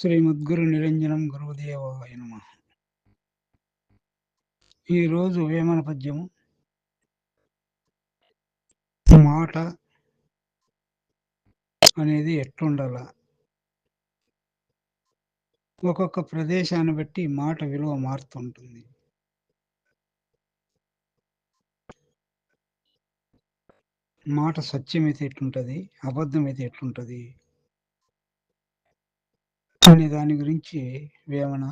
శ్రీమద్గురు నిరంజనం గురుదేవాయ నమ. ఈరోజు వేమన పద్యము. మాట అనేది ఎట్లుండాల? ఒక్కొక్క ప్రదేశాన్ని బట్టి మాట విలువ మారుతుంటుంది. మాట సత్యమైతే ఎట్లుంటుంది? అబద్ధమైతే ఎట్లుంటుంది? అనే దాని గురించి వేమన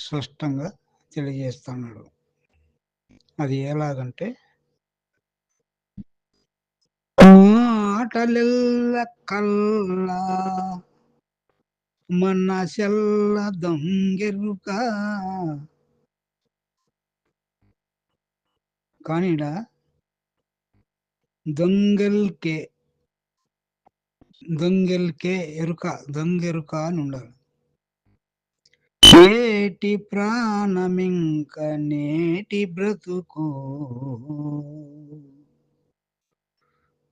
స్పష్టంగా తెలియజేస్తున్నాడు అది ఎలాగంటే మాటలెల్ల కల్లా మనసెల్ల దొంగెరుక. కానీడ దొంగల్కే దొంగెల్కే ఎరుక దొంగెరుక అని ఉండాలి నేటి ప్రాణమింక నేటి బ్రతుకు?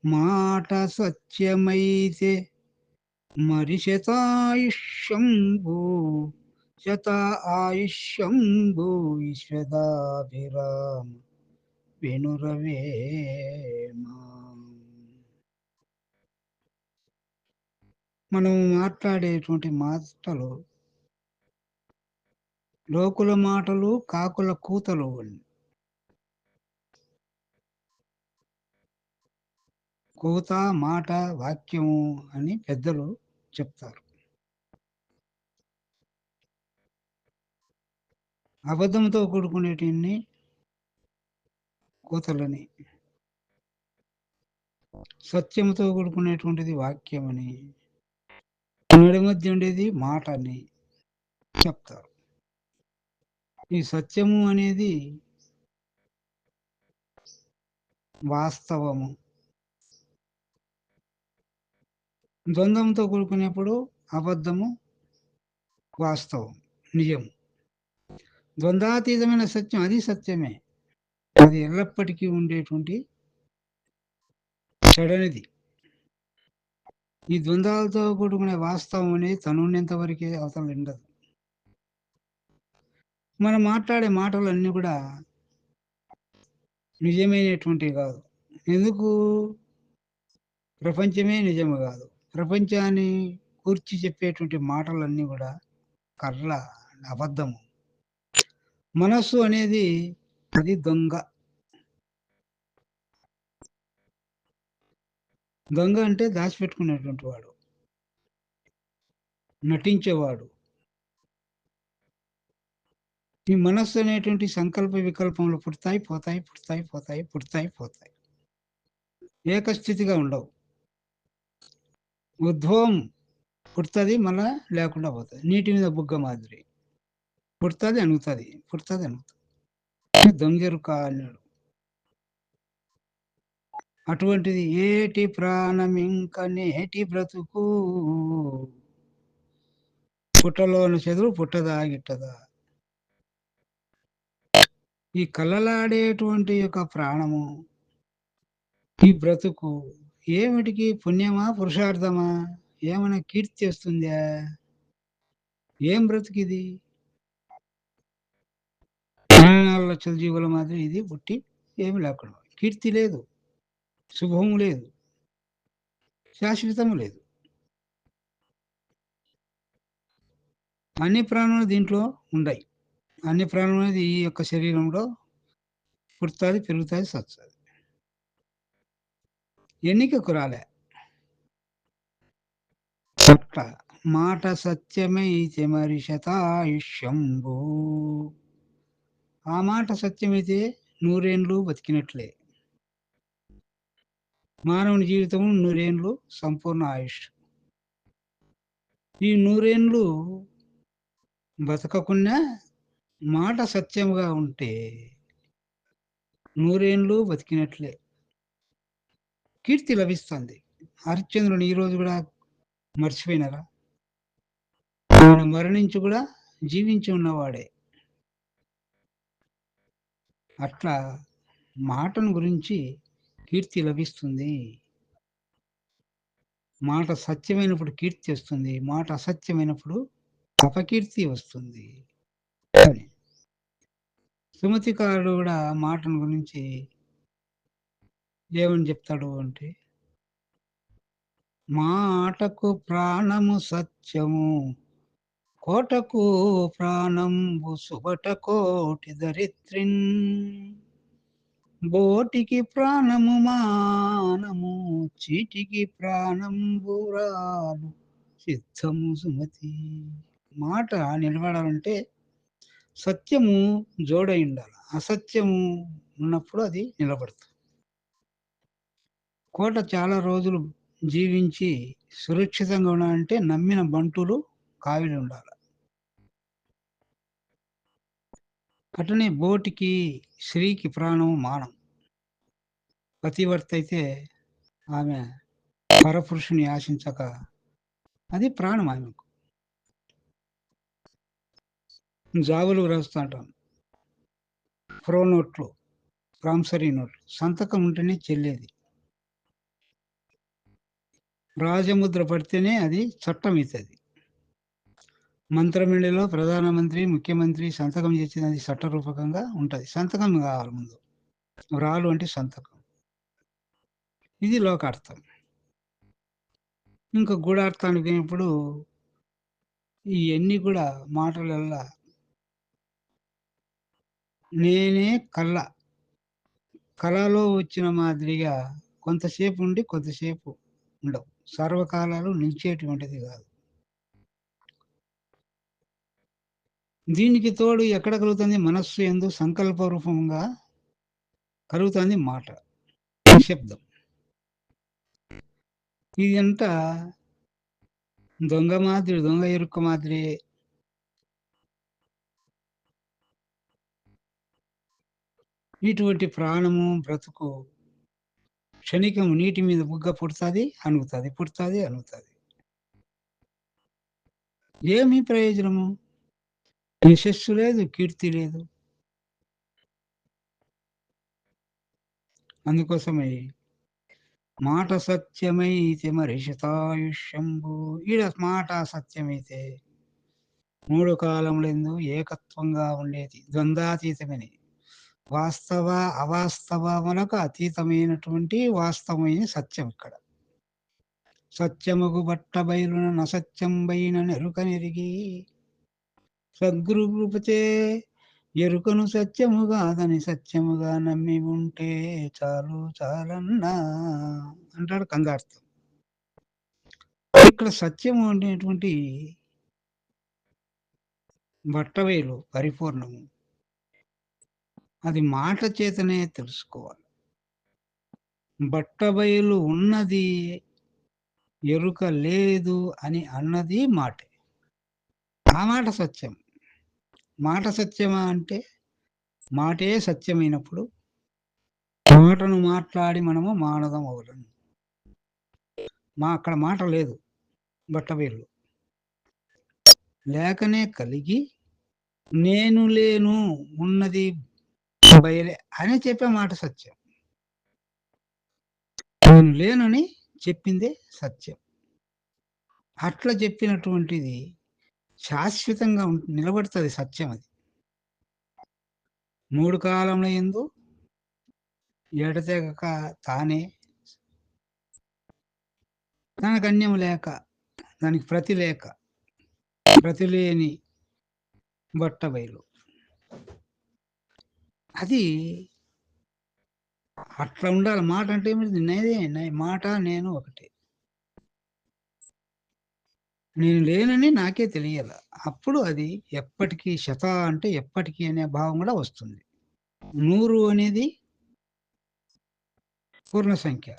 మాట సత్యమైతే మరి శతాయుష్యంబు శత ఆయుష్యంబు విశ్వదాభిరామ వెనురవేమా మనం మాట్లాడేటువంటి మాటలు లోకుల మాటలు కాకుల కూతలు కూత మాట వాక్యము అని పెద్దలు చెప్తారు. అబద్ధంతో కూడుకునేటిని కూతలని సత్యంతో కూడుకునేటువంటిది వాక్యమని నడి మధ్య ఉండేది మాట అని చెప్తారు. ఈ సత్యము అనేది వాస్తవము. ద్వంద్వంతో కూడుకునేప్పుడు అబద్ధము వాస్తవం నిజం ద్వంద్వాతీతమైన సత్యం అది సత్యమే. అది ఎల్లప్పటికీ ఉండేటువంటి చెడనిది. ఈ ద్వంద్వాలతో కూడుకునే వాస్తవం అనేది తనున్నంత వరకే అవతల ఉండదు మనం మాట్లాడే మాటలన్నీ కూడా నిజమైనటువంటివి కాదు. ఎందుకు? ప్రపంచమే నిజము కాదు. ప్రపంచాన్ని కూర్చి చెప్పేటువంటి మాటలన్నీ కూడా కర్ర అబద్ధము. మనస్సు అనేది అది దొంగ. దొంగ అంటే దాచిపెట్టుకునేటువంటి వాడు. నటించేవాడు. ఈ మనస్సు అనేటువంటి సంకల్ప వికల్పంలో పుడతాయి పోతాయి పుడతాయి పోతాయి పుడతాయి పోతాయి. ఏకస్థితిగా ఉండవు. ఉద్భవం పుడుతుంది మళ్ళా లేకుండా పోతుంది. నీటి మీద బుగ్గ మాదిరి. పుడుతుంది అణుగుతుంది. పుడుతుంది అణుగుతుంది. దొంగెరుక అన్నాడు. అటువంటిది ఏటి ప్రాణం ఇంక నేటి బ్రతుకు? పుట్టలోని చెదురు పుట్టదా గిట్టదా ఈ కళ్ళలాడేటువంటి యొక్క ప్రాణము ఈ బ్రతుకు ఏమిటికి పుణ్యమా పురుషార్థమా? ఏమైనా కీర్తి వస్తుందా ఏం బ్రతుకిది? నాలుగు లక్షల జీవుల మాదిరి ఇది పుట్టి ఏమి లేకుండా కీర్తి లేదు. శుభము లేదు. శాశ్వతము లేదు. అన్ని ప్రాణులు దీంట్లో ఉన్నాయి అన్ని ప్రాణులు అనేది ఈ యొక్క శరీరంలో పుడుతుంది పెరుగుతుంది సత్తుంది. ఎన్నికకు రాలే. అట్లా మాట సత్యమైతే మరి శతాయుష్యంబు. ఆ మాట సత్యమైతే నూరేండ్లు బతికినట్లే. మానవుని జీవితం నూరేండ్లు సంపూర్ణ ఆయుష్. ఈ నూరేండ్లు బతకకుండా మాట సత్యముగా ఉంటే నూరేండ్లు బతికినట్లే. కీర్తి లభిస్తుంది. హరిశ్చంద్రుని ఈరోజు కూడా మర్చిపోయినారా? ఆయన మరణించి కూడా జీవించి ఉన్నవాడే. అట్లా మాటను గురించి కీర్తి లభిస్తుంది మాట సత్యమైనప్పుడు కీర్తి వస్తుంది. మాట అసత్యమైనప్పుడు అపకీర్తి వస్తుంది. సుమతికారుడు కూడా మాటను గురించి ఏమని చెప్తాడు అంటే మాటకు ప్రాణము సత్యము. కోటకు ప్రాణంబు సుబట కోటి దరిత్రిన్. బోటికి ప్రాణము మానము. చీటికి ప్రాణం రాలు సిద్ధము సుమతి. మాట నిలబడాలంటే సత్యము జోడై ఉండాలి అసత్యము ఉన్నప్పుడు అది నిలబడుతుంది కోట చాలా రోజులు జీవించి సురక్షితంగా ఉండాలంటే నమ్మిన బంటులు కావిడి ఉండాలి అటునే బోటికి, స్త్రీకి ప్రాణం మానం. పతివర్త అయితే ఆమె పరపురుషుని ఆశించక అది ప్రాణం ఆమెకు. జాబులు రాస్తూ అంటాం. ప్రో నోట్లు, ప్రాంసరీ నోట్లు సంతకం ఉంటేనే చెల్లేది. రాజముద్ర పడితేనే అది చట్టం అవుతుంది మంత్రమిండిలో ప్రధానమంత్రి, ముఖ్యమంత్రి సంతకం చేసేది చట్టరూపకంగా ఉంటుంది సంతకం కావాలి ముందు. రాలు అంటే సంతకం. ఇది లోకార్థం. ఇంకా గూఢార్థానికి పోయినప్పుడు ఇవన్నీ కూడా మాటలల్లా నేనే కళ కళలో వచ్చిన మాదిరిగా కొంతసేపు ఉండి, కొంతసేపు ఉండవు. సర్వకాలాలు నిలిచేటువంటిది కాదు దీనికి తోడు ఎక్కడ కలుగుతుంది? మనస్సు ఎందు సంకల్ప రూపంగా కలుగుతుంది మాట. శబ్దం ఇదంతా దొంగ మాదిరి, దొంగ ఎరుక్క మాదిరి ఇటువంటి ప్రాణము, బ్రతుకు క్షణికము నీటి మీద బుగ్గ పుడుతుంది అనుగుతుంది పుడుతుంది అనుగుతుంది ఏమి ప్రయోజనము? యశస్సు లేదు, కీర్తి లేదు. అందుకోసమే మాట సత్యమైతే మరిషితాయుష్యంబు ఈడ మాట సత్యమైతే మూడు కాలములందు ఏకత్వంగా ఉండేది. ద్వంద్వాతీతమని. వాస్తవ అవాస్తవములకు అతీతమైనటువంటి వాస్తవమైన సత్యం ఇక్కడ. సత్యముకు బట్ట బయలున నసత్యం బైన నెరుక నెరిగి సద్గురు కృపచే ఎరుకను సత్యముగాదని సత్యముగా నమ్మి ఉంటే చాలు చాలన్నా అంటాడు కందార్థం ఇక్కడ సత్యము అనేటువంటి బట్టవేలు పరిపూర్ణము. అది మాట చేతనే తెలుసుకోవాలి. బట్టబయలు ఉన్నది ఎరుక లేదు అని అన్నది మాటే. ఆ మాట సత్యం మాట సత్యమా అంటే మాటే సత్యమైనప్పుడు మాటను మాట్లాడి మనము మానదం అవ్వడం మా అక్కడ మాట లేదు బట్టబయలు లేకనే కలిగి నేను లేను ఉన్నది బయలే అని చెప్పే మాట సత్యం. నేను లేనని చెప్పిందే సత్యం. అట్లా చెప్పినటువంటిది శాశ్వతంగా నిలబడుతుంది సత్యం అది. మూడు కాలంలో ఎందు ఎడతెగక తానే దానికి అన్యం లేక దానికి ప్రతి లేక ప్రతి లేని బట్ట బయలు. అది అట్లా ఉండాలి. మాట అంటే ఏమిటి? నేనే నే- మాట నేను ఒకటే. నేను లేనని నాకే తెలియాల అప్పుడు అది ఎప్పటికీ శత అంటే ఎప్పటికీ అనే భావం కూడా వస్తుంది. నూరు అనేది పూర్ణ సంఖ్య.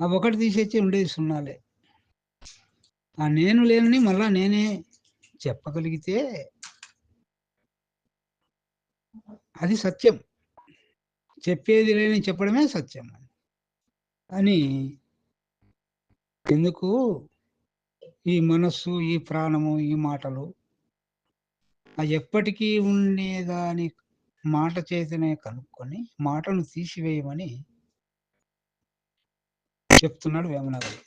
ఆ ఒకటి తీసేసి ఉండేది సున్నాలే. ఆ నేను లేనని మళ్ళా నేనే చెప్పగలిగితే అది సత్యం. చెప్పేది లేని చెప్పడమే సత్యం. అని ఎందుకు ఈ మనస్సు ఈ ప్రాణము ఈ మాటలు ఆ ఎప్పటికీ ఉండేదాని మాట చేతనే కనుక్కొని మాటను తీసివేయమని చెప్తున్నాడు వేమనగారు